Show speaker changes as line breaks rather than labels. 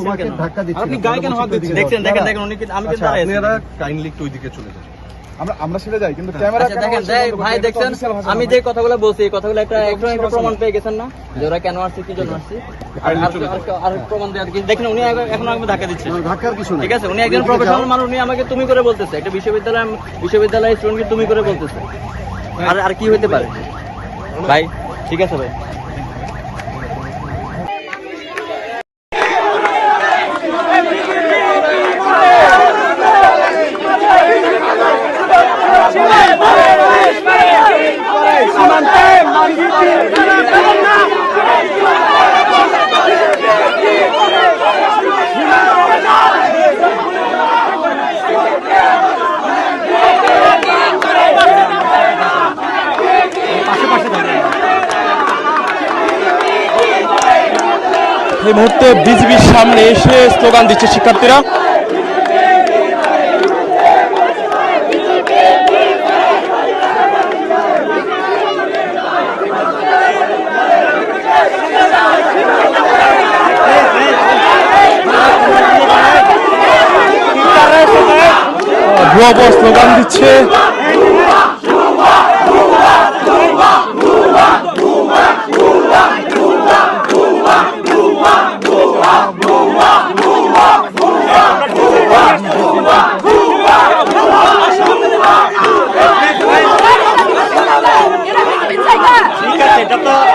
তোমাকে ধাক্কা দিচ্ছি
আপনি গায়ে কেন হাত দিচ্ছেন?
দেখেন দেখেন উনি কিন্তু আমি কিন্তু
আচ্ছা,
দাঁড়াই আছি।
আপনারা কাইন্ডলি একটু ওইদিকে চলে যান।
আমরা আমরা সেটা যাই কিন্তু ক্যামেরা
আচ্ছা দেখেন ভাই দেখছেন? আমি যে কথাগুলো বলছি এই কথাগুলো একটা একটু একটা প্রমাণ পেয়ে গেছেন না? যে ওরা কেন আসছে কি জন্য আসছে? আর প্রমাণ কি দেখেন উনি এখন আমাকে ধাক্কা দিচ্ছে।
ধাক্কার কিছু নাই।
ঠিক আছে উনি একজন প্রফেশনাল মানুষ উনি আমাকে তুমি করে বলতেছে। একটা বিশ্ববিদ্যালয় বিশ্ববিদ্যালয়ের স্টুডেন্টকে তুমি করে বলতেছে। আর আর কি হতে পারে? ভাই ঠিক আছে ভাই।
এই মুহূর্তে বিজিবির সামনে এসে স্লোগান দিচ্ছে শিক্ষার্থীরা। ভুয়া ভুয়া স্লোগান দিচ্ছে। এটা তো